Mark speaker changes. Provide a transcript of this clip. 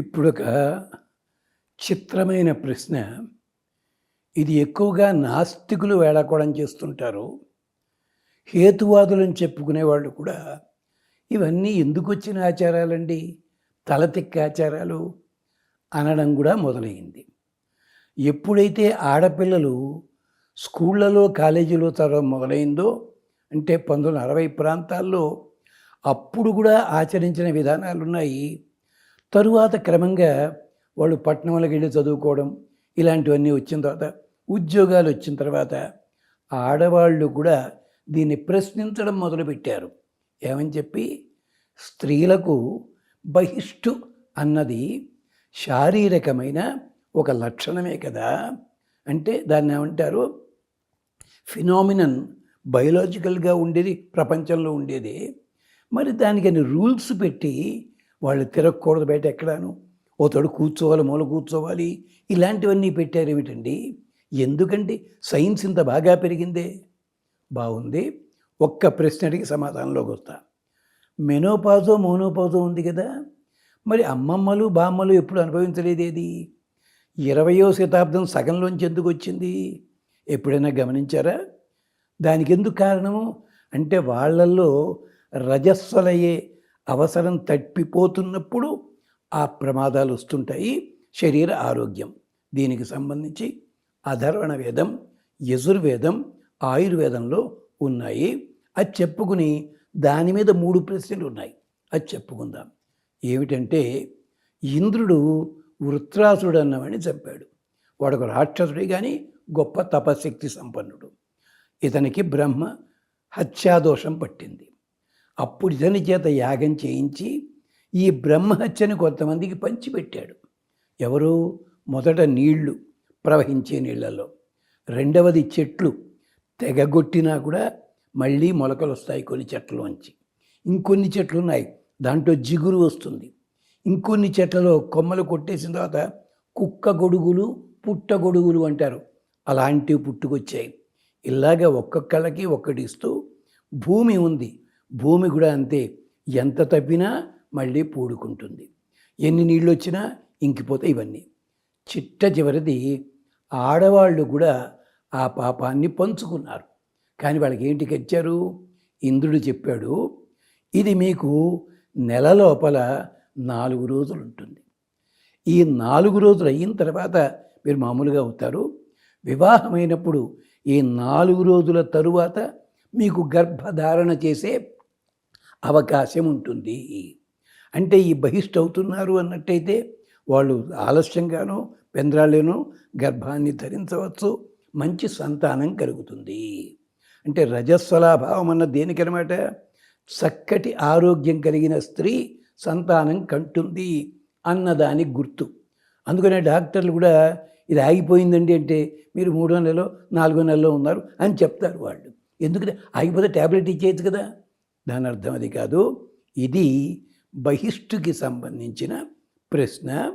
Speaker 1: ఇప్పుడొక చిత్రమైన ప్రశ్న. ఇది ఎక్కువగా నాస్తికులు వేళాకోళం చేస్తుంటారు. హేతువాదులని చెప్పుకునే వాళ్ళు కూడా ఇవన్నీ ఎందుకు వచ్చిన ఆచారాలండి తలతిక్క ఆచారాలు అనడం కూడా మొదలైంది ఎప్పుడైతే ఆడపిల్లలు స్కూళ్ళలో కాలేజీలో చదవడం మొదలైందో అంటే పంతొమ్మిది అరవై ప్రాంతాల్లో అప్పుడు కూడా ఆచరించిన విధానాలు ఉన్నాయి తరువాత క్రమంగా వాళ్ళు పట్టణంలోకి వెళ్ళి చదువుకోవడం ఇలాంటివన్నీ వచ్చిన తర్వాత ఉద్యోగాలు వచ్చిన తర్వాత ఆడవాళ్ళు కూడా దీన్ని ప్రశ్నించడం మొదలుపెట్టారు. ఏమని చెప్పి? స్త్రీలకు బహిష్టు అన్నది శారీరకమైన ఒక లక్షణమే కదా. అంటే దాన్ని ఏమంటారు? ఫినామినన్ బయలాజికల్గా ఉండేది ప్రపంచంలో ఉండేది. మరి దానికని రూల్స్ పెట్టి వాళ్ళు తిరగకూడదు బయట ఎక్కడాను. తడు కూర్చోవాలి మూల కూర్చోవాలి. ఇలాంటివన్నీ పెట్టారు ఏమిటండి? ఎందుకండి? సైన్స్ ఇంత బాగా పెరిగిందే? బాగుంది. ఒక్క ప్రశ్నడికి సమాధానంలోకి వస్తా. మెనోపాజో మోనోపాజో ఉంది కదా. మరి అమ్మమ్మలు బామ్మలు ఎప్పుడు అనుభవించలేదేది? ఇరవయో శతాబ్దం సగంలోంచి ఎందుకు వచ్చింది? ఎప్పుడైనా గమనించారా? దానికి ఎందుకు కారణము? అంటే వాళ్ళల్లో రజస్వలయ్యే అవసరం తప్పిపోతున్నప్పుడు ఆ ప్రమాదాలు వస్తుంటాయి. శరీర ఆరోగ్యం. దీనికి సంబంధించి అధర్వణ వేదం యజుర్వేదం ఆయుర్వేదంలో ఉన్నాయి. అది చెప్పుకుని దాని మీద మూడు ప్రశ్నలు ఉన్నాయి. అది చెప్పుకుందాం. ఏమిటంటే ఇంద్రుడు వృత్రాసుడు అన్నవాడిని చంపాడు. వాడు ఒక రాక్షసుడే కానీ గొప్ప తపశక్తి సంపన్నుడు. ఇతనికి బ్రహ్మ హత్యాదోషం పట్టింది. అప్పుడు ఇతని చేత యాగం చేయించి ఈ బ్రహ్మహత్యని కొంతమందికి పంచిపెట్టాడు. ఎవరు? మొదట నీళ్ళు ప్రవహించే నీళ్ళలో. రెండవది చెట్లు. తెగగొట్టినా కూడా మళ్ళీ మొలకలు వస్తాయి కొన్ని చెట్లలోంచి. ఇంకొన్ని చెట్లు ఉన్నాయి దాంట్లో జిగురు వస్తుంది. ఇంకొన్ని చెట్లలో కొమ్మలు కొట్టేసిన తర్వాత కుక్క గొడుగులు పుట్ట గొడుగులు అంటారు. అలాంటివి పుట్టుకొచ్చాయి. ఇలాగ ఒక్కొక్కళ్ళకి ఒక్కటి ఇస్తూ భూమి ఉంది. భూమి కూడా అంతే. ఎంత తప్పినా మళ్ళీ పూడుకుంటుంది. ఎన్ని నీళ్ళు వచ్చినా ఇంకిపోతే ఇవన్నీ. చిట్ట చివరిది ఆడవాళ్ళు కూడా ఆ పాపాన్ని పంచుకున్నారు. కానీ వాళ్ళకి ఏంటి కచ్చారు ఇంద్రుడు చెప్పాడు ఇది మీకు నెల లోపల నాలుగు రోజులు ఉంటుంది ఈ నాలుగు రోజులు అయిన తర్వాత మీరు మామూలుగా అవుతారు. వివాహమైనప్పుడు ఈ నాలుగు రోజుల తరువాత మీకు గర్భధారణ చేసే అవకాశం ఉంటుంది. అంటే ఈ బహిష్ట అవుతున్నారు అన్నట్టయితే వాళ్ళు ఆలస్యంగానో పెంద్రాలేనో గర్భాన్ని ధరించవచ్చు. మంచి సంతానం కలుగుతుంది. అంటే రజస్వలాభావం అన్న దేనికనమాట? చక్కటి ఆరోగ్యం కలిగిన స్త్రీ సంతానం కంటుంది అన్నదానికి గుర్తు. అందుకనే డాక్టర్లు కూడా ఇది ఆగిపోయిందండి అంటే మీరు మూడో నెలలో నాలుగో నెలలో ఉన్నారు అని చెప్తారు వాళ్ళు. ఎందుకంటే ఆగిపోతే ట్యాబ్లెట్ ఇచ్చేయచ్చు కదా? దాని అర్థం అది కాదు. ఇది బహిష్టుకి సంబంధించిన ప్రశ్న.